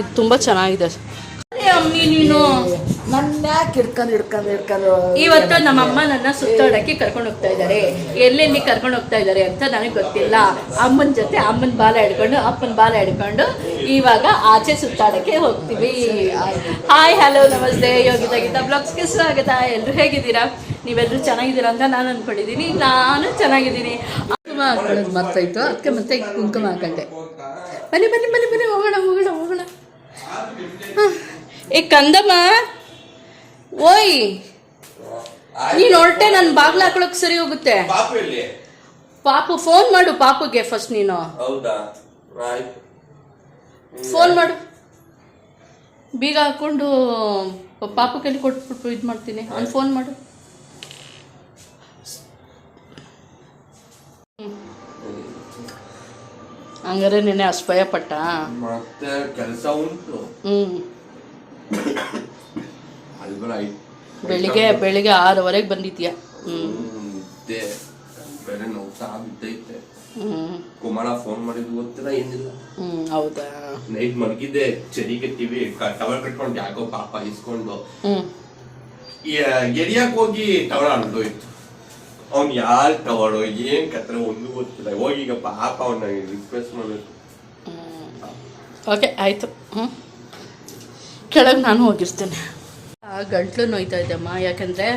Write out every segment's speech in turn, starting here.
ಇದು ತುಂಬ ಚೆನ್ನಾಗಿದೆ. ಅಮ್ಮಿ ನೀನು? ನನ್ನ ಯಾಕೆ ಹಿಡ್ಕೊಂಡು ಹಿಡ್ಕೊಂಡು ಹಿಡ್ಕೊಂಡು ಇವತ್ತು ನಮ್ಮಮ್ಮ ನನ್ನ ಸುತ್ತಾಡಕ್ಕೆ ಕರ್ಕೊಂಡು ಹೋಗ್ತಾ ಇದ್ದಾರೆ. ಎಲ್ಲೆಲ್ಲಿ ಕರ್ಕೊಂಡು ಹೋಗ್ತಾ ಇದ್ದಾರೆ ಅಂತ ನನಗೆ ಗೊತ್ತಿಲ್ಲ. ಅಮ್ಮನ ಜೊತೆ ಅಮ್ಮನ ಬಾಲ ಹಿಡ್ಕೊಂಡು ಅಪ್ಪನ ಬಾಲ ಹಿಡ್ಕೊಂಡು ಇವಾಗ ಆಚೆ ಸುತ್ತಾಡಕ್ಕೆ ಹೋಗ್ತೀವಿ. ಹಾಯ್ ಹಲೋ ನಮಸ್ತೆ. ಯೋಗಿತ ಗೀತಾ ಬ್ಲಾಗ್ಸ್ಗೆ ಸ್ವಾಗತ. ಎಲ್ಲರೂ ಹೇಗಿದ್ದೀರಾ? ನೀವೆಲ್ಲರೂ ಚೆನ್ನಾಗಿದ್ದೀರಾ ಅಂತ ನಾನು ಅನ್ಕೊಂಡಿದೀನಿ ನಾನು ಚೆನ್ನಾಗಿದ್ದೀನಿ. ಕುಂಕುಮ ಹಾಕೊಳ್ಳೋದು ಮರ್ತಾಯ್ತು. ಅದಕ್ಕೆ ಮತ್ತೆ ಕುಂಕುಮ ಹಾಕೊಂಡೆ. ಬನ್ನಿ ಬನ್ನಿ ಬನ್ನಿ ಬನ್ನಿ ಹೋಗೋಣ ಹೋಗೋಣ. ಏ ಕಂದಮ್ಮ. ಓಯ್. ನೀನ್ ಹೊರಟೆ ನನ್ ಬಾಗ್ಲ ಹಾಕೊಳಕ್ ಸರಿ ಹೋಗುತ್ತೆ. ಪಾಪು ಫೋನ್ ಮಾಡು ಪಾಪುಗೆ ಫಸ್ಟ್ ನೀನು. ಫೋನ್ ಮಾಡು. ಬೀಗ ಹಾಕೊಂಡು ಪಾಪು ಕೈಲಿ ಕೊಟ್ಬಿಟ್ಟು ಇದು ಮಾಡ್ತೀನಿ ಅವ್ನು ಫೋನ್ ಮಾಡು. ಹಂಗಾರೆ ನಿನ್ನೆ ಅಸ್ಪಯ ಪಟ್ಟ ಮತ್ತೆ ಕೆಲಸ ಉಂಟು. ಬೆಳಿಗ್ಗೆ ಬೆಳಿಗ್ಗೆ ಆರವರೆಗೆ ಬಂದಿದ್ಯಾ? ಬೇರೆ ನೋಡ್ತಾ ಬಿದ್ದೈತೆ ಕುಮಾರ ಫೋನ್ ಮಾಡಿದ್ ಗೊತ್ತಿಲ್ಲ ಏನಿಲ್ಲ. ಹೌದಾ? ನೈಟ್ ಮಲಗಿದ್ದೆ ಚಳಿಗೆ ಟಿವಿ ಟವರ್ ಕಟ್ಕೊಂಡು ಯಾಕೋ ಪಾಪ ಇಸ್ಕೊಂಡು. ಹ್ಮ್. ಗೆರಿಯಾಕ್ ಹೋಗಿ ಟವರ್ ಅನ್ದೋಯ್ತು ಅವ್ನ್ ಯಾರು ತಗೊಳ್ಳೋ, ಏನ್ ಒಂದು ಗೊತ್ತಿಲ್ಲ ಹೋಗಿ ಈಗ ಪಾಪ ಅವ್ನ ರಿಕ್ವೆಸ್ಟ್ ಮಾಡಬೇಕು. ಓಕೆ ಆಯಿತು. ಕೆಳಗೆ ನಾನು ಹೋಗಿರ್ತೇನೆ. ಗಂಟ್ಲು ನೋಯ್ತಾ ಇದ್ದಮ್ಮ ಯಾಕಂದರೆ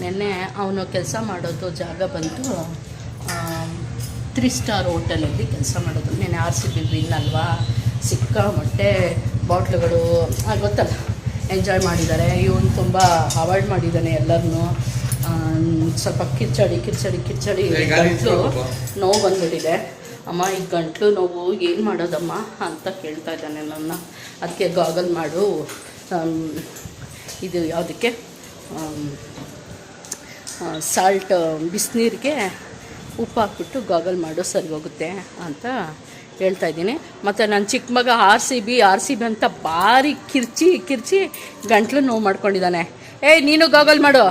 ನಿನ್ನೆ ಅವನು ಕೆಲಸ ಮಾಡೋದು ಜಾಗ ಬಂದು ತ್ರೀ ಸ್ಟಾರ್ ಹೋಟೆಲಲ್ಲಿ ಕೆಲಸ ಮಾಡೋದು. ನೆನ್ನೆ ಆರ್ ಸಿ ಬಿ ವಿನ್ ಅಲ್ವಾ? ಸಿಕ್ಕಾಮಟ್ಟೆ ಬಾಟ್ಲುಗಳು ಗೊತ್ತಲ್ಲ. ಎಂಜಾಯ್ ಮಾಡಿದ್ದಾರೆ. ಇವನು ತುಂಬ ಅವಾಯ್ಡ್ ಮಾಡಿದ್ದಾನೆ ಎಲ್ಲರನ್ನೂ ಸ್ವಲ್ಪ ಕಿಚ್ಚಡಿ ಕಿಚ್ಚಡಿ ಕಿಚ್ಚಡಿ ಗಂಟ್ಲು ನೋವು ಬಂದ್ಬಿಟ್ಟಿದೆ. ಅಮ್ಮ ಈ ಗಂಟ್ಲು ನೋವು ಏನು ಮಾಡೋದಮ್ಮ ಅಂತ ಕೇಳ್ತಾ ಇದ್ದಾನೆ ನನ್ನ. ಅದಕ್ಕೆ ಗಾಗಲ್ ಮಾಡು. ಇದು ಯಾವುದಕ್ಕೆ? ಸಾಲ್ಟ್ ಬಿಸಿನೀರಿಗೆ ಉಪ್ಪು ಹಾಕ್ಬಿಟ್ಟು ಗಾಗಲ್ ಮಾಡು ಸರಿ ಹೋಗುತ್ತೆ ಅಂತ ಹೇಳ್ತಾ ಇದ್ದೀನಿ. ಮತ್ತು ನನ್ನ ಚಿಕ್ಕ ಮಗ R C B R C B ಅಂತ ಭಾರಿ ಕಿರ್ಚಿ ಕಿರ್ಚಿ ಗಂಟ್ಲು ನೋವು ಮಾಡ್ಕೊಂಡಿದ್ದಾನೆ. ಏಯ್ ನೀನು ಗಾಗಲ್ ಮಾಡು.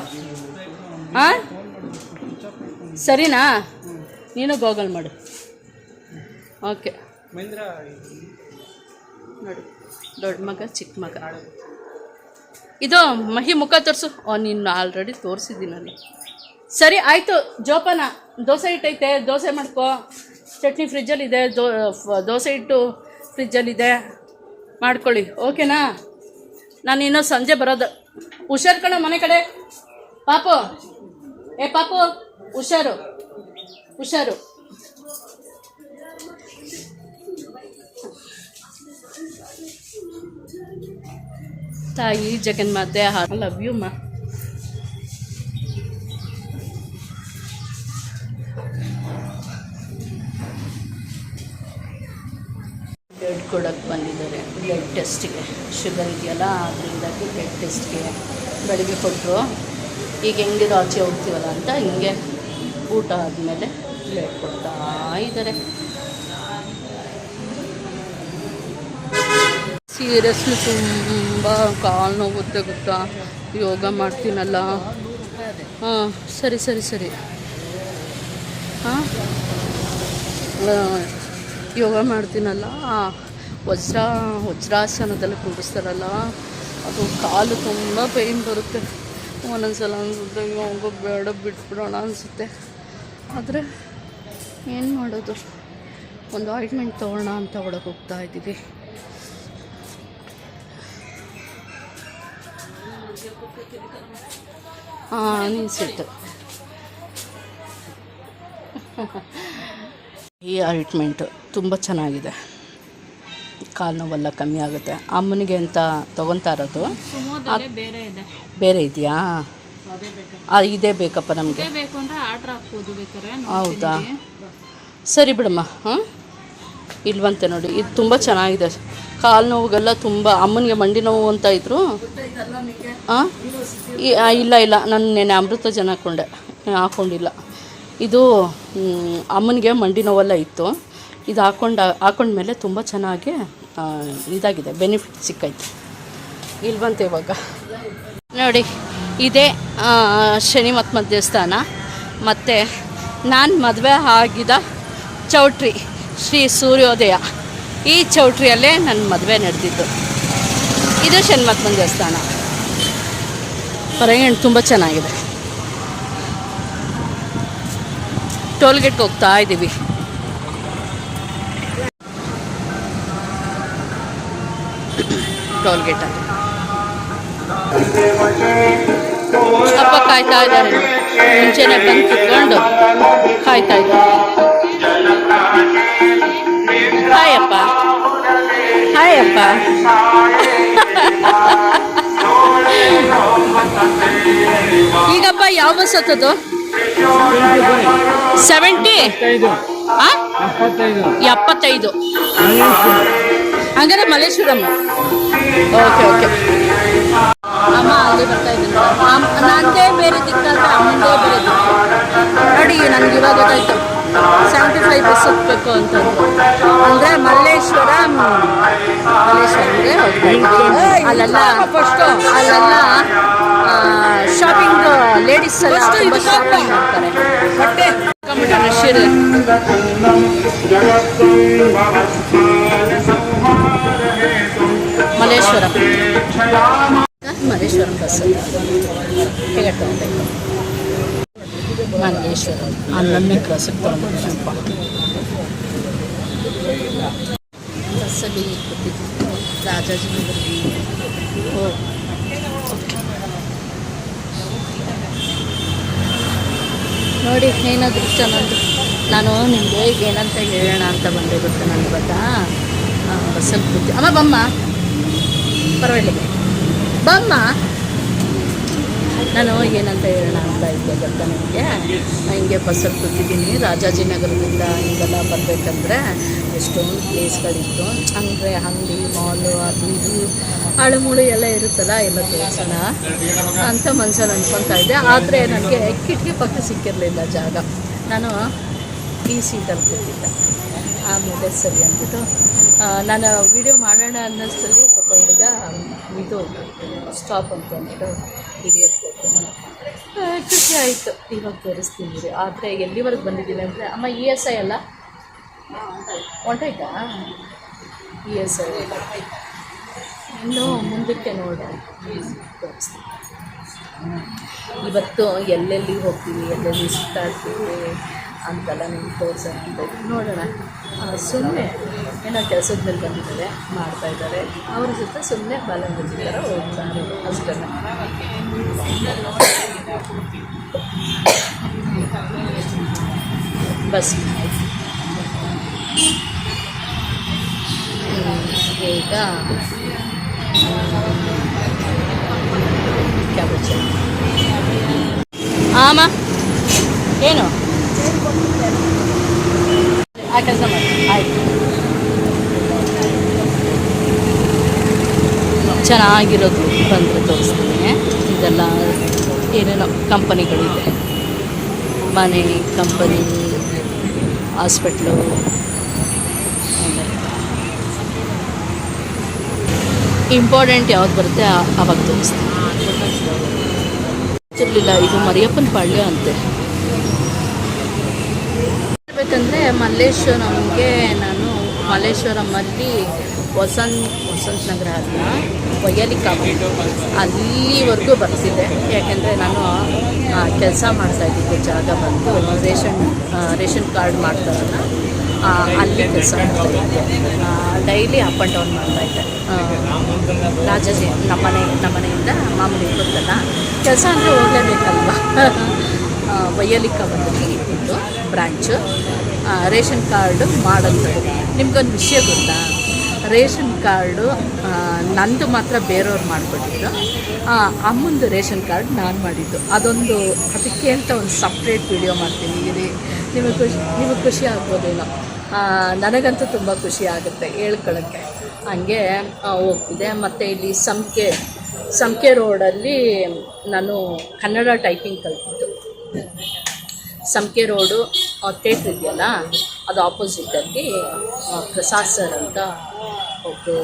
ಹಾಂ ಸರಿನಾ? ನೀನು ಗೋಗಲ್ ಮಾಡು. ಓಕೆ. ನೋಡು ದೊಡ್ಡ ಮಗ ಚಿಕ್ಕ ಮಗ. ಇದು ಮಹಿ ಮುಖ ತೋರಿಸು. ಓ ನೀನು ಆಲ್ರೆಡಿ ತೋರಿಸಿದ್ದೀನಲ್ಲ ಸರಿ ಆಯಿತು. ಜೋಪಾನ ದೋಸೆ ಇಟ್ಟೈತೆ ದೋಸೆ ಮಾಡ್ಕೋ. ಚಟ್ನಿ ಫ್ರಿಜ್ಜಲ್ಲಿದೆ. ದೋ ದೋಸೆ ಇಟ್ಟು ಫ್ರಿಜ್ಜಲ್ಲಿದೆ. ಮಾಡ್ಕೊಳ್ಳಿ. ಓಕೆನಾ? ನಾನು ಇನ್ನೂ ಸಂಜೆ ಬರೋದು. ಹುಷಾರು ಕಣ ಮನೆ ಕಡೆ. ಪಾಪು. ಏ, ಪಾಪು, ಹುಷಾರು. ಹುಷಾರು. ತಾಯಿ ಜಗನ್ಮಾತೆ ಲವ್ ಯು ಮಾ. ಬ್ಲಡ್ ಕೊಡೋಕ್ಕೆ ಬಂದಿದ್ದಾರೆ. ಬ್ಲಡ್ ಟೆಸ್ಟಿಗೆ ಶುಗರ್ ಇದೆಯಲ್ಲ, ಅದರಿಂದಾಗಿ ಬ್ಲಡ್ ಟೆಸ್ಟ್ಗೆ ಬೆಳಿಗ್ಗೆ ಕೊಟ್ಟರು. ಈಗ ಹೆಂಗಿರೋ ಆಚೆ ಹೋಗ್ತೀವಲ್ಲ ಅಂತ ಹಿಂಗೆ ಊಟ ಆದಮೇಲೆ ಪ್ಲೇಟ್ ಕೊಡ್ತಾ ಇದ್ದಾರೆ. ಸೀರಿಯಸ್ಲಿ ತುಂಬ ಕಾಲು ನೋವುತ್ತೆ ಗೊತ್ತಾ? ಯೋಗ ಮಾಡ್ತೀನಲ್ಲ. ಹಾಂ, ಸರಿ ಸರಿ ಸರಿ. ಹಾಂ? ಯೋಗ ಮಾಡ್ತೀನಲ್ಲ. ವಜ್ರ, ವಜ್ರಾಸನದಲ್ಲಿ ಕೂಡಿಸ್ತಾರಲ್ಲ, ಅದು ಕಾಲು ತುಂಬ ಪೇಯ್ನ್ ಬರುತ್ತೆ. ಒಂದೊಂದ್ಸಲ ಅನಿಸುತ್ತೆ ಯೋಗ ಬೇಡ, ಬಿಟ್ಬಿಡೋಣ ಅನಿಸುತ್ತೆ. ಆದರೆ ಏನು ಮಾಡೋದು? ಒಂದು ಆಯಿಂಟ್ಮೆಂಟ್ ತೊಗೊಳ್ಳೋಣ ಅಂತ ಒಳಗೆ ಹೋಗ್ತಾ ಇದ್ದೀವಿ. ಹಾಂ, ಅನಿಸುತ್ತೆ. ಈ ಆಯಿಂಟ್ಮೆಂಟು ತುಂಬ ಚೆನ್ನಾಗಿದೆ. ಕಾಲು ನೋವೆಲ್ಲ ಕಮ್ಮಿ ಆಗುತ್ತೆ. ಅಮ್ಮನಿಗೆ ಅಂತ ತೊಗೊತಾ ಇರೋದು? ಬೇರೆ ಇದೆ. ಬೇರೆ ಇದೆಯಾ? ಇದೇ ಬೇಕಪ್ಪ ನಮಗೆ. ಹೌದಾ? ಸರಿ ಬಿಡಮ್ಮ ಹಾಂ ಇಲ್ವಂತೆ ನೋಡಿ ಇದು ತುಂಬ ಚೆನ್ನಾಗಿದೆ. ಕಾಲು ನೋವಿಗೆಲ್ಲ ತುಂಬ ಅಮ್ಮನಿಗೆ ಮಂಡಿ ನೋವು ಅಂತ ಇದ್ರು. ಹಾಂ ಇಲ್ಲ ಇಲ್ಲ ನಾನು ನೆನೆ ಅಮೃತ ಜನ ಹಾಕ್ಕೊಂಡೆ ಹಾಕ್ಕೊಂಡಿಲ್ಲ ಇದು ಅಮ್ಮನಿಗೆ ಮಂಡಿ ನೋವೆಲ್ಲ ಇತ್ತು. ಇದು ಹಾಕೊಂಡು, ಹಾಕೊಂಡ್ಮೇಲೆ ತುಂಬ ಚೆನ್ನಾಗಿ ಇದಾಗಿದೆ ಬೆನಿಫಿಟ್ ಸಿಕ್ಕೈತೆ. ಇಲ್ವಂತೆ ಇವಾಗ. ನೋಡಿ, ಇದೇ ಶನಿ ಮಹಾತ್ಮ ದೇವಸ್ಥಾನ ಮತ್ತು ನಾನು ಮದುವೆ ಆಗಿದ ಚೌಟ್ರಿ, ಶ್ರೀ ಸೂರ್ಯೋದಯ. ಈ ಚೌಟ್ರಿಯಲ್ಲೇ ನನ್ನ ಮದುವೆ ನಡೆದಿದ್ದು. ಇದು ಶನ್ಮಕ್ಕನ ದೇವಸ್ಥಾನ ಹೊರಗೆ ತುಂಬ ಚೆನ್ನಾಗಿದೆ. ಟೋಲ್ಗೇಟ್ಗೆ ಹೋಗ್ತಾ ಇದ್ದೀವಿ ಟೋಲ್ಗೇಟಲ್ಲಿ ಅಪ್ಪ ಕಾಯ್ತಾ ಇದ್ದಾರೆ. ಮುಂಚೆನೆ ಬಂದು ಕುತ್ಕೊಂಡು ಕಾಯ್ತಾ ಇದ್ದಾರೆ ಹಾಯಪ್ಪ. ಹಾಯಪ್ಪ. ಹಾಯ್ ಅಪ್ಪ ಈಗಪ್ಪ ಯಾವ ಬಸ್ ಹತ್ತದು? ಸೆವೆಂಟಿ ಎಪ್ಪತ್ತೈದು. ಹಂಗಾರೆ ಮಲ್ಲೇಶ್ವರಮ್ಮ. ಓಕೆ ಓಕೆ ಅಮ್ಮ ಅಲ್ಲಿ ಬರ್ತಾ ಇದ್ದೀನಿ. ನಂದೇ ಬೇರೆ ದಿಕ್ಕಂತ ಅಮ್ಮಂದೇ ಬೇರೆ ದಿಕ್ಕು. ನೋಡಿ ನನಗೆ ಇವಾಗ ಗೊತ್ತಾಯ್ತು. ಸೆವೆಂಟಿ ಫೈವ್ ಬಸ್ ಹೋಗ್ಬೇಕು ಅಂತ. ಅಂದರೆ ಮಲ್ಲೇಶ್ವರ ಇದ್ದೀನಿ. ಅಲ್ಲೆಲ್ಲ ಫಸ್ಟು ಅಲ್ಲೆಲ್ಲ ಶಾಪಿಂಗ್ ಲೇಡೀಸ್ ಎಲ್ಲ ತುಂಬ ಶಾಪಿಂಗ್ ಮಾಡ್ತಾರೆ. ಬಟ್ಟೆ ರಶ್ ಇದೆ ಮಲ್ಲೇಶ್ವರಂ. ಮಲ್ಲೇಶ್ವರಂ ಬಸ್. ಹೇಗೆ ತಗೊಬೇಕು ಓ ನೋಡಿ, ಏನಾದ್ರು ಚೆನ್ನಾಗಿ. ನಾನು ನಿಮಗೆ ಏನಂತ ಹೇಳೋಣ ಅಂತ ಬಂದೆ ಗೊತ್ತಾ ನನ್ಗೆ ಗೊತ್ತಾ? ಬಸ್ಸಲ್ಲಿ ಕೂತಿ ಅಮ್ಮ, ಬಮ್ಮ. ಪರವಾಗಿಲ್ಲ. ಬಮ್ಮ. ನಾನು ಏನಂತ ಹೇಳೋಣ ಅಂತ ಇದ್ದೆ ಗೊತ್ತಾ ನಿಮಗೆ? ಹಿಂಗೆ ಬಸ್ಸಲ್ಲಿ ಕೂತಿದ್ದೀನಿ. ರಾಜಾಜಿನಗರದಿಂದ ಹಿಂಗೆಲ್ಲ ಬರಬೇಕಂದ್ರೆ ಎಷ್ಟೊಂದು ಪ್ಲೇಸ್ಗಳಿತ್ತು. ಅಂದರೆ ಅಂಗಡಿ ಮಾಲು, ಅದು ಇದು, ಅಳುಮುಳು ಎಲ್ಲ ಇರುತ್ತಲ್ಲ, ಎಲ್ಲ ತೋರಿಸೋಣ ಅಂತ ಮನ್ಸಲ್ಲಿ ಅನ್ಕೊತಾ ಇದ್ದೆ. ಆದರೆ ನನಗೆ ಕಿಟಕಿ ಪಕ್ಕ ಸಿಕ್ಕಿರಲಿಲ್ಲ ಜಾಗ. ನಾನು ಈ ಸೀಟಲ್ಲಿ ಕೂತಿದ್ದೆ. ಆಮೇಲೆ ಸರಿ ಅಂದ್ಬಿಟ್ಟು ನಾನು ವಿಡಿಯೋ ಮಾಡೋಣ ಅನ್ನೋಷ್ಟರಲ್ಲಿ ಹುಡುಗ ಇದು ಸ್ಟಾಪ್ ಅಂತ ಅಂದ್ಬಿಟ್ಟು ಹಿರಿಯರ್ ಕೊಟ್ಟು ಖುಷಿ ಆಯಿತು. ಇವಾಗ ತೋರಿಸ್ತೀನಿ ರೀ ಆದರೆ ಎಲ್ಲಿವರೆಗೆ ಬಂದಿದ್ದೀನಿ ಅಂದರೆ, ಅಮ್ಮ ಇ ಎಸ್ ಐ ಅಲ್ಲ? ಹೊಂಟೋಯ್ತಾ ಇ ಎಸ್ ಐ ಇನ್ನು ಮುಂದಕ್ಕೆ ನೋಡಿ. ತೋರಿಸ್ತೀನಿ. ಇವತ್ತು ಎಲ್ಲೆಲ್ಲಿ ಹೋಗ್ತೀವಿ, ಎಲ್ಲೆಲ್ಲಿ ಸುತ್ತಾಡ್ತೀವಿ ಅಂತೆಲ್ಲ ನಿಮ್ಗೆ ತೋರಿಸೋಣ ನೋಡೋಣ. ಸುಮ್ಮನೆ ಏನೋ ಕೆಲಸದ ಮೇಲೆ ಬಂದಿದ್ದಾರೆ, ಮಾಡ್ತಾ ಇದ್ದಾರೆ. ಅವ್ರ ಜೊತೆ ಸುಮ್ಮನೆ ಬಾಲಂಗಜಿ ಥರ ಹೋಗ್ತಾ ಇರೋದು ಅಷ್ಟೇ. ಬಸ್. ಈಗ ಆಮ ಏನು? ಆ, ಕೆಲಸ ಮಾಡಿ. ಆಯ್ತು. ಚೆನ್ನಾಗಿರೋದು ಬಂದರೆ ತೋರಿಸ್ತೀನಿ. ಇದೆಲ್ಲ ಏನೇನೋ ಕಂಪನಿಗಳಿದೆ. ಮನೆ, ಕಂಪನಿ, ಹಾಸ್ಪಿಟ್ಲು ಇಂಪಾರ್ಟೆಂಟ್ ಯಾವ್ದು ಬರುತ್ತೆ ಅವಾಗ ತೋರಿಸ್ತೀನಿ. ಇದು ಮರಿಯಪ್ಪನ ಪಾಳ್ಯ ಅಂತೆ. ಹೇಳ್ಬೇಕಂದ್ರೆ ಮಲ್ಲೇಶ್ವರಂಗೆ ನಾನು ಮಲ್ಲೇಶ್ವರಮಲ್ಲಿ ವಸಂತ್ ವಸಂತ ನಗರ ಅಲ್ಲ ಒಯ್ಯಲಿಕ್ಕಾಗ ಅಲ್ಲಿವರೆಗೂ ಬರ್ತಿದ್ದೆ. ಯಾಕೆಂದರೆ ನಾನು ಕೆಲಸ ಮಾಡ್ತಾ ಇದ್ದಿದ್ದೆ ಜಾಗ ಬಂದು ರೇಷನ್ ರೇಷನ್ ಕಾರ್ಡ್ ಮಾಡ್ತಾರಲ್ಲ ಅಲ್ಲಿ ಕೆಲಸ ಮಾಡ್ತಾಯಿದ್ದೆ ಡೈಲಿ ಅಪ್ ಆ್ಯಂಡ್ ಡೌನ್ ಮಾಡ್ತಾಯಿದ್ದೆ ರಾಜಾಜಿ ನಮ್ಮನೆ ನಮ್ಮನೆಯಿಂದ ಮಾಮೂಲಿ ಗೊತ್ತಲ್ಲ ಕೆಲಸ ಅಂದರೆ ಹೋಗಲೇಬೇಕಲ್ವ? ವೈಯಲಿಕ ಬಂದಲ್ಲಿ ಇದ್ದು ಬ್ರ್ಯಾಂಚು ಆ, ರೇಷನ್ ಕಾರ್ಡು ಮಾಡೋದು ನಿಮ್ಗೊಂದು ವಿಷಯ ಗೊತ್ತಾ? ರೇಷನ್ ಕಾರ್ಡು ನಂದು ಮಾತ್ರ ಬೇರೆಯವ್ರು ಮಾಡಿಕೊಟ್ಟಿದ್ದು. ಅಮ್ಮಂದು ರೇಷನ್ ಕಾರ್ಡ್ ನಾನು ಮಾಡಿದ್ದು. ಅದೊಂದು, ಅದಕ್ಕೆ ಅಂತ ಒಂದು ಸಪ್ರೇಟ್ ವಿಡಿಯೋ ಮಾಡ್ತೀನಿ. ಇರಿ, ನಿಮಗೆ ಖುಷಿ ನಿಮಗೆ ಖುಷಿ ಆಗ್ಬೋದೇನೋ. ನನಗಂತೂ ತುಂಬ ಖುಷಿ ಆಗುತ್ತೆ ಹೇಳ್ಕೊಳಕ್ಕೆ. ಹಂಗೆ ಹೋಗ್ತಿದೆ. ಮತ್ತು ಇಲ್ಲಿ ಸಂಕೆ ಸಂಕೆ ರೋಡಲ್ಲಿ ನಾನು ಕನ್ನಡ ಟೈಪಿಂಗ್ ಕಲ್ತಿದ್ದು. ಸಂಕೆ ರೋಡು ಥೇಟ್ರ್ ಇದೆಯಲ್ಲ? ಅದು ಆಪೋಸಿಟಲ್ಲಿ ಪ್ರಸಾದ್ ಸರ್ ಅಂತ ಒಬ್ಬರು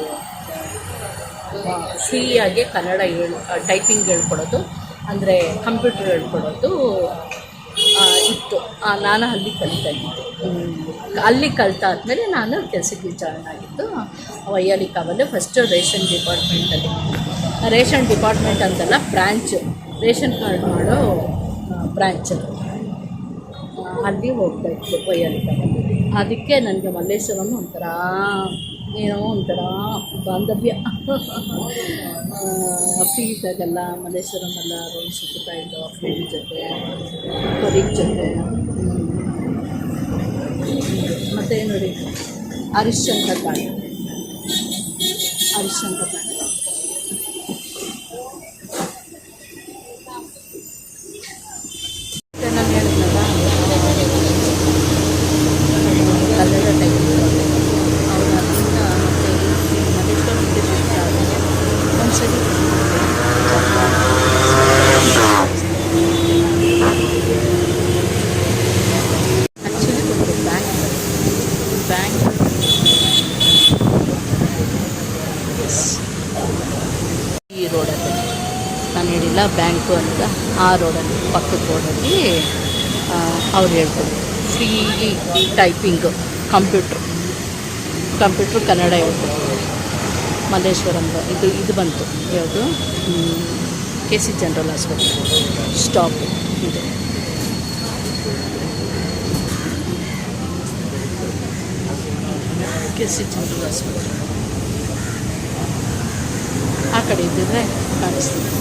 ಫ್ರೀಯಾಗಿ ಕನ್ನಡ ಹೇಳ್ ಟೈಪಿಂಗ್ ಹೇಳ್ಕೊಡೋದು, ಅಂದರೆ ಕಂಪ್ಯೂಟರ್ ಹೇಳ್ಕೊಡೋದು ಇತ್ತು. ನಾನು ಅಲ್ಲಿ ಕಲಿತಾ ಇದ್ದಿದ್ದು ಅಲ್ಲಿ ಕಲಿತಾದ್ಮೇಲೆ ನಾನು ಕೆಲಸಕ್ಕೆ ಜಾಯ್ನ್ ಆಗಿದ್ದು ವೈಯಾಲಿ ಫಸ್ಟು ರೇಷನ್ ಡಿಪಾರ್ಟ್ಮೆಂಟಲ್ಲಿ ರೇಷನ್ ಡಿಪಾರ್ಟ್ಮೆಂಟ್ ಅಂತಲ್ಲ ಬ್ರ್ಯಾಂಚು ರೇಷನ್ ಕಾರ್ಡ್ ಮಾಡೋ ಬ್ರ್ಯಾಂಚ್ ಅಲ್ಲಿ ಹೋಗ್ತಾ ಇತ್ತು ವೈಯಾಲಿ ಕಾವಲು ಅದಕ್ಕೆ ನನಗೆ ಮಲ್ಲೇಶ್ವರಂ ಒಂಥರ ಏನೋ ಒಂಥರ ಬಾಂಧವ್ಯ. ಫ್ರೀ ಇದ್ದಾಗೆಲ್ಲ ಮಲ್ಲೇಶ್ವರಂ ಎಲ್ಲ ರೋಡ್ ಸುತ್ತಾ ಇದ್ದು ಫ್ರೆಂಡ್ ಜೊತೆ ಕೊಲೀಗ್ ಜೊತೆ. ಮತ್ತು ನೋಡಿ ಹರಿಶ್ಚಂದ್ರ ಕಾಂಡ ಹರಿಶ್ಚಂದ್ರ ಕಾಂಡ ಮತ್ತೆ ನಾನು ಹೇಳಿದ್ನಲ್ಲ ಕನ್ನಡ ಟೈಪ್ ಅವ್ರು ಅದರಿಂದ ಮತ್ತೆ ಇಲ್ಲಿ ಮಲ್ಲೇಶ್ವರ ಶಿಫ್ಟ್ ಆದಮೇಲೆ ಒಂದ್ಸರಿ ಆ್ಯಕ್ಚುಲಿ ಒಂದು ಬ್ಯಾಂಕ್ ಬ್ಯಾಂಕ್ ಈ ರೋಡಲ್ಲಿ ನಾನು ಬ್ಯಾಂಕು ಅಂತ ಆ ರೋಡಲ್ಲಿ ಪಕ್ಕದ ರೋಡಲ್ಲಿ ಅವ್ರು ಹೇಳ್ತಾರೆ. Free typing computer computer Kannada ಹೇಳ್ತಾರೆ. ಮಲ್ಲೇಶ್ವರಂ ಇದು ಇದು ಬಂತು. ಯಾವುದು? ಕೆ ಸಿ ಜನರಲ್ ಆಸ್ಪತ್ರೆ ಸ್ಟಾಪ್ ಇದು. ಕೆ ಸಿ ಜನರಲ್ ಆಸ್ಪತ್ರೆ ಆ ಕಡೆ ಇದ್ದಿದ್ರೆ ಕಾಣಿಸ್ತಿದೆ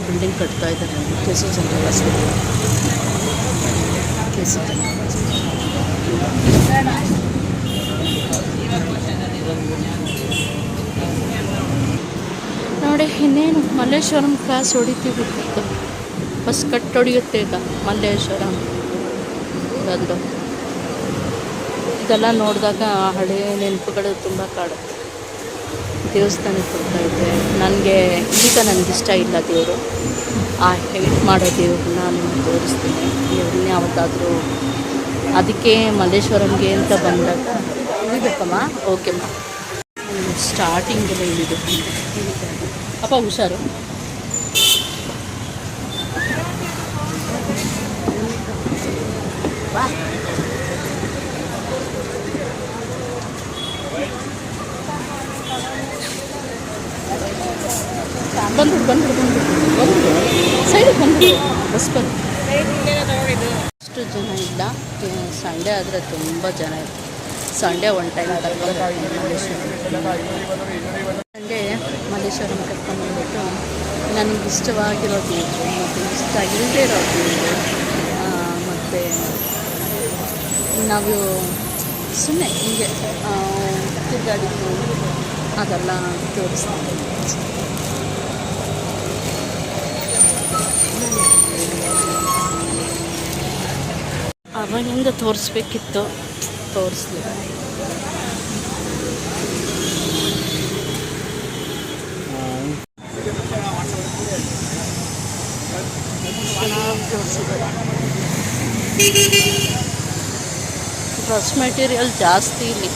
ಬಿಲ್ಡಿಂಗ್ ಕಟ್ತಾ ಇದ್ದಾರೆ ಕೆ ಸಿ ಜನರಲ್ ಆಸ್ಪತ್ರೆ ಕೆ ಸಿ ಜನರಲ್ ಆಸ್ಪತ್ರೆ ನೋಡಿ ಇನ್ನೇನು? ಮಲ್ಲೇಶ್ವರಂ ಕ್ಲಾಸ್ ಹೊಡಿತೀವಿ ಬಿಟ್ಟು ಬಸ್ ಕಟ್ ಹೊಡಿಯುತ್ತೆ ಈಗ ಮಲ್ಲೇಶ್ವರಂ. ಬಂದು. ಇದೆಲ್ಲ ನೋಡಿದಾಗ ಹಳೆ ನೆನಪುಗಳು ತುಂಬ ಕಾಡುತ್ತೆ ದೇವಸ್ಥಾನಕ್ಕೆ ಹೋಗ್ತಾ ಇದ್ದೆ. ನನಗೆ ಈಗ ಇಷ್ಟ ಇಲ್ಲ ದೇವರು. ಆ ಹೆಲ್ಪ್ ಮಾಡೋ ದೇವ್ರನ್ನ ನಿಮ್ಗೆ ತೋರಿಸ್ತೀನಿ. ದೇವ್ರನ್ನ ಯಾವತ್ತಾದರೂ ಅದಕ್ಕೆ ಮಲ್ಲೇಶ್ವರಂಗೆ ಅಂತ ಬಂದಾಗ ಇಳಿಬೇಕಮ್ಮ ಓಕೆಮ್ಮ ಸ್ಟಾರ್ಟಿಂಗೆಲ್ಲ ಇಳಿದು ಅಪ್ಪ ಹುಷಾರು? ಬಂದ್ಬಿಡು ಸೈಡಿಗೆ ಬಂದ್ಬಿಡು. ಬಸ್ ಬಂದು ಅಷ್ಟು ಜನ ಇಲ್ಲ ಸಂಡೇ ಆದರೆ ತುಂಬ ಜನ ಇತ್ತು ಸಂಡೇ ಒನ್ ಟೈಮ್ ಕರ್ಕೊಂಡು ಸಂಡೇ ಮಲ್ಲೇಶ್ವರಂ ಕರ್ಕೊಂಡ್ಬಂದ್ಬಿಟ್ಟು ನನಗೆ ಇಷ್ಟವಾಗಿರೋದು ಮತ್ತು ಇಷ್ಟ ಇಲ್ಲದೇ ಇರೋದು ಮತ್ತು ನಾವು ಸುಮ್ಮನೆ ಹೀಗೆ ತಿರುಗಾಡಿದ್ದು ಅದೆಲ್ಲ ತೋರಿಸ್ತೀನಿ. ಅವಾಗಿಂದ ತೋರಿಸ್ಬೇಕಿತ್ತು ತೋರಿಸ್ಲಿಲ್ಲ ಚೆನ್ನಾಗಿ ತೋರಿಸಿದ್ದಾರೆ ಡ್ರೆಸ್ ಮೆಟೀರಿಯಲ್ ಜಾಸ್ತಿ ಇಲ್ಲಿ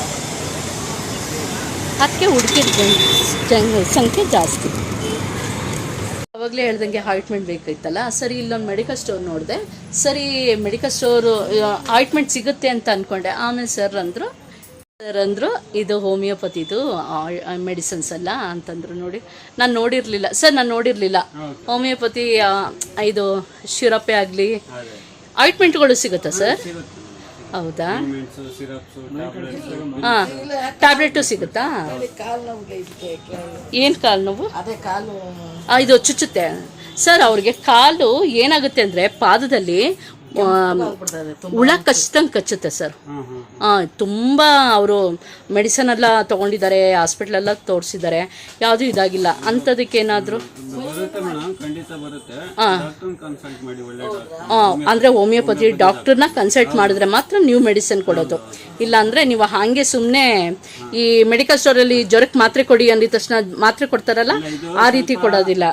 ಅದಕ್ಕೆ ಹುಡುಗಿರ ಜನ ಸಂಖ್ಯೆ ಜಾಸ್ತಿ ಅವಾಗಲೇ ಹೇಳ್ದಂಗೆ ಆಯಿಂಟ್ಮೆಂಟ್ ಬೇಕಾಯ್ತಲ್ಲ ಸರಿ ಇಲ್ಲೊಂದು ಮೆಡಿಕಲ್ ಸ್ಟೋರ್ ನೋಡಿದೆ ಸರಿ ಮೆಡಿಕಲ್ ಸ್ಟೋರು ಆಯಿಂಟ್ಮೆಂಟ್ ಸಿಗುತ್ತೆ ಅಂತ ಅಂದ್ಕೊಂಡೆ ಆಮೇಲೆ ಸರ್ ಅಂದರು ಸರ್ ಅಂದರು ಇದು ಹೋಮಿಯೋಪತಿದು ಮೆಡಿಸಿನ್ಸ್ ಅಲ್ಲ ಅಂತಂದರು ನೋಡಿ. ನಾನು ನೋಡಿರಲಿಲ್ಲ. ಸರ್ ನಾನು ನೋಡಿರಲಿಲ್ಲ. ಹೋಮಿಯೋಪತಿ ಇದು ಶಿರಪೆ ಆಗಲಿ ಆಯಿಂಟ್ಮೆಂಟ್ಗಳು ಸಿಗುತ್ತಾ ಸರ್ ಹೌದಾ? ಹಾಂ ಟ್ಯಾಬ್ಲೆಟು ಸಿಗುತ್ತಾ? ಏನು ಕಾಲು ನೋವು? ಅದೇ ಕಾಲು. ಆ, ಇದು ಚುಚ್ಚುತ್ತೆ. ಸರ್ ಅವ್ರಿಗೆ ಕಾಲು ಏನಾಗುತ್ತೆ ಅಂದರೆ ಪಾದದಲ್ಲಿ ಹುಳ ಕಚ್ಚಿದಂಗೆ ಕಚ್ಚುತ್ತೆ ಸರ್. ತುಂಬ ಅವರು ಮೆಡಿಸನ್ ಎಲ್ಲ ತೊಗೊಂಡಿದ್ದಾರೆ ಹಾಸ್ಪಿಟ್ಲೆಲ್ಲ ತೋರಿಸಿದ್ದಾರೆ ಯಾವುದೂ ಇದಾಗಿಲ್ಲ. ಅಂಥದಕ್ಕೆ ಏನಾದರೂ? ಹಾಂ ಅಂದರೆ ಹೋಮಿಯೋಪತಿ ಡಾಕ್ಟರ್ನ ಕನ್ಸಲ್ಟ್ ಮಾಡಿದ್ರೆ ಮಾತ್ರ ನೀವು ಮೆಡಿಸನ್ ಕೊಡೋದು. ಇಲ್ಲ ಅಂದರೆ ನೀವು ಹಾಗೆ ಸುಮ್ಮನೆ ಈ ಮೆಡಿಕಲ್ ಸ್ಟೋರಲ್ಲಿ ಜ್ವರಕ್ಕೆ ಮಾತ್ರೆ ಕೊಡಿ ಅಂದಿದ ತಕ್ಷಣ ಮಾತ್ರೆ ಕೊಡ್ತಾರಲ್ಲ ಆ ರೀತಿ ಕೊಡೋದಿಲ್ಲ.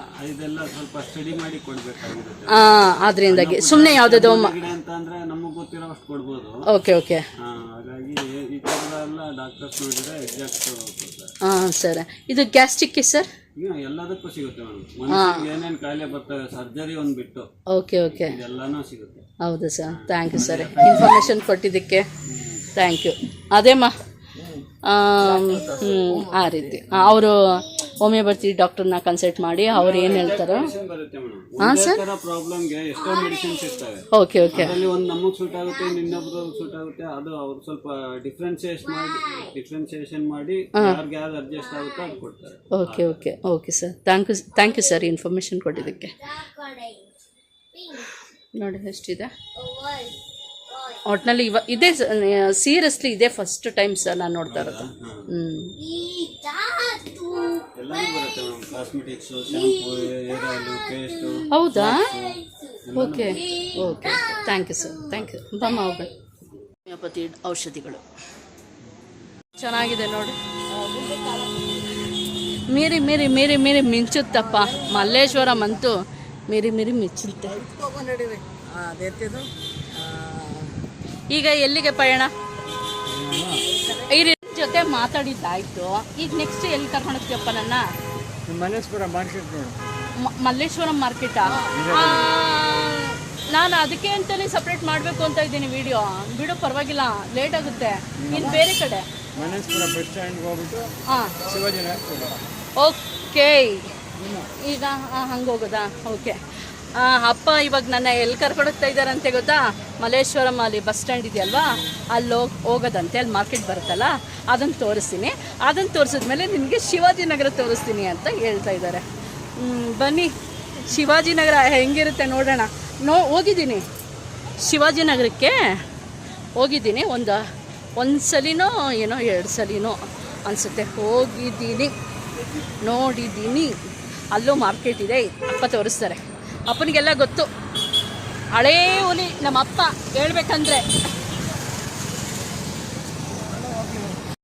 ಹಾಂ ಆದ್ರಿಂದಾಗಿ ಸುಮ್ಮನೆ ಯಾವುದಾದ್ರು ಹೊರಗಡೆ ಅಂತ ಅಂದ್ರೆ ನಮಗೆ ಗೊತ್ತಿರೋ ಅಷ್ಟು ಕೊಡ್ಬೋದು. ಓಕೆ ಓಕೆ ಆ, ಹಾಗಾಗಿ ಈ ಥರದೆಲ್ಲ ಡಾಕ್ಟರ್ಸ್ ನೋಡಿದ್ರೆ ಎಕ್ಸಾಕ್ಟ್ ಕೊಡ್ತಾರೆ. ಹಾಂ ಸರ್. ಇದು ಗ್ಯಾಸ್ಟ್ರಿಕ್ಗೆ ಸರ್? ಈಗ ಎಲ್ಲದಕ್ಕೂ ಸಿಗುತ್ತೆ ಮೇಡಮ್ ಮನುಷ್ಯನಿಗೆ ಏನೇನು ಕಾಯಿಲೆ ಬರ್ತವೆ ಸರ್ಜರಿ ಒಂದು ಬಿಟ್ಟು. ಓಕೆ ಓಕೆ ಎಲ್ಲಾನು ಸಿಗುತ್ತೆ. ಹೌದು sir. Thank you sir information ಕೊಟ್ಟಿದ್ದಕ್ಕೆ ಥ್ಯಾಂಕ್ ಯು ಅದೇಮ್ಮ ಹ್ಞೂ ಆ ರೀತಿ. ಅವರು ಹೋಮಿಯೋಪತಿ ಡಾಕ್ಟರ್ನ ಕನ್ಸಲ್ಟ್ ಮಾಡಿ ಅವ್ರು ಏನು ಹೇಳ್ತಾರೋ. ಹಾಂ ಸರ್ ಪ್ರಾಬ್ಲಮ್ಗೆ ಎಷ್ಟೋ ಮೆಡಿಸಿನ್ಸ್ ಇರ್ತವೆ ಓಕೆ ಓಕೆ ಅದರಲ್ಲಿ ಒಂದು ನಮಗೆ ಸೂಟ್ ಆಗುತ್ತೆ ಇನ್ನೊಬ್ರು ಸೂಟ್ ಆಗುತ್ತೆ ಅದು ಅವ್ರು ಸ್ವಲ್ಪ ಡಿಫ್ರೆನ್ಸಿಯೇಟ್ ಮಾಡಿ ಡಿಫ್ರೆನ್ಸಿಯೇಷನ್ ಮಾಡಿ ಯಾರಿಗೆ ಯಾವ್ದು ಅಡ್ಜಸ್ಟ್ ಆಗುತ್ತೋ ಅದು ಕೊಡ್ತಾರೆ. Okay okay okay sir thank you thank you sir information ಕೊಟ್ಟಿದ್ದಕ್ಕೆ. ನೋಡಿ ಎಷ್ಟಿದೆ? ಒಟ್ನಲ್ಲಿ ಇವ ಇದೇ ಸೀರಿಯಸ್ಲಿ ಇದೇ ಫಸ್ಟ್ ಟೈಮ್ ಸರ್ ನಾನು ನೋಡ್ತಾ ಇರೋದು. ಹ್ಞೂ ಎಲ್ಲನೂ ಬರುತ್ತೆ madam cosmetics shampoo hair oil paste ಹೌದಾ? Okay. Okay. Thank you sir thank you ಬಮ್ಮ ಹೋಗ್ಬೇಡ ಹೋಮಿಯೋಪತಿ ಔಷಧಿಗಳು. ಚೆನ್ನಾಗಿದೆ ನೋಡಿ. ಮೀರಿ ಮೀರಿ ಮೀರಿ ಮೀರಿ ಮಿಂಚುತ್ತಪ್ಪ. ಮಲ್ಲೇಶ್ವರಂ ಅಂತೂ ಮೀರಿ ಮೀರಿ ಮಿಂಚುತ್ತೆ. ಈಗ ಎಲ್ಲಿಗೆ ಪಯಣ? ಈ ಜೊತೆ ಮಾತಾಡಿದ್ದಾಯ್ತು. ಈಗ ನೆಕ್ಸ್ಟ್ ಎಲ್ಲಿ ಕರ್ಕೊಂಡು ಹೋಗ್ತೀಯಪ್ಪ ನನ್ನ? ಮಲ್ಲೇಶ್ವರ ಮಾರ್ಕೆಟ್ ನೋಡು. ಮಲ್ಲೇಶ್ವರಂ ಮಾರ್ಕೆಟಾ ನಾನು ಅದಕ್ಕೆ ಅಂತಲೇ ಸಪ್ರೇಟ್ ಮಾಡಬೇಕು ಅಂತ ಇದ್ದೀನಿ ವಿಡಿಯೋ ಬಿಡು ಪರವಾಗಿಲ್ಲ. ಲೇಟ್ ಆಗುತ್ತೆ. ಇನ್ನು ಬೇರೆ ಕಡೆ. ಮಲ್ಲೇಶ್ವರ ಬಸ್ ಸ್ಟ್ಯಾಂಡ್ಗೆ ಹೋಗ್ಬಿಟ್ಟು ಹಾಂ. ಓಕೆ ಈಗ ಹಂಗೆ ಹೋಗೋದಾ? ಓಕೆ ಅಪ್ಪ ಇವಾಗ ನನ್ನ ಎಲ್ಲಿ ಕರ್ಕೊಂಡೋಗ್ತಾ ಇದ್ದಾರಂತೆ ಗೊತ್ತಾ? ಮಲ್ಲೇಶ್ವರಂ ಅಲ್ಲಿ ಬಸ್ ಸ್ಟ್ಯಾಂಡ್ ಇದೆಯಲ್ವಾ? ಅಲ್ಲಿ ಹೋಗಿ, ಹೋಗೋದಂತೆ, ಅಲ್ಲಿ ಮಾರ್ಕೆಟ್ ಬರುತ್ತಲ್ಲ? ಅದನ್ನು ತೋರಿಸ್ತೀನಿ. ಅದನ್ನು ತೋರಿಸಿದ್ಮೇಲೆ ನಿನಗೆ ಶಿವಾಜಿನಗರ ತೋರಿಸ್ತೀನಿ ಅಂತ ಹೇಳ್ತಾ ಇದ್ದಾರೆ. ಬನ್ನಿ. ಶಿವಾಜಿನಗರ ಹೆಂಗಿರುತ್ತೆ ನೋಡೋಣ. ನೋ, ಹೋಗಿದ್ದೀನಿ. ಶಿವಾಜಿನಗರಕ್ಕೆ ಹೋಗಿದ್ದೀನಿ. ಒಂದು ಒಂದು ಸಲಿನೋ ಏನೋ ಎರಡು ಸಲಿನೋ ಅನಿಸುತ್ತೆ. ಹೋಗಿದ್ದೀನಿ. ನೋಡಿದ್ದೀನಿ. ಅಲ್ಲೂ ಮಾರ್ಕೆಟ್ ಇದೆ. ಅಪ್ಪ ತೋರಿಸ್ತಾರೆ. ಅಪ್ಪನಿಗೆಲ್ಲ ಗೊತ್ತು. ಹಳೇ ಹುಲಿ ನಮ್ಮ ಅಪ್ಪ ಹೇಳ್ಬೇಕಂದ್ರೆ.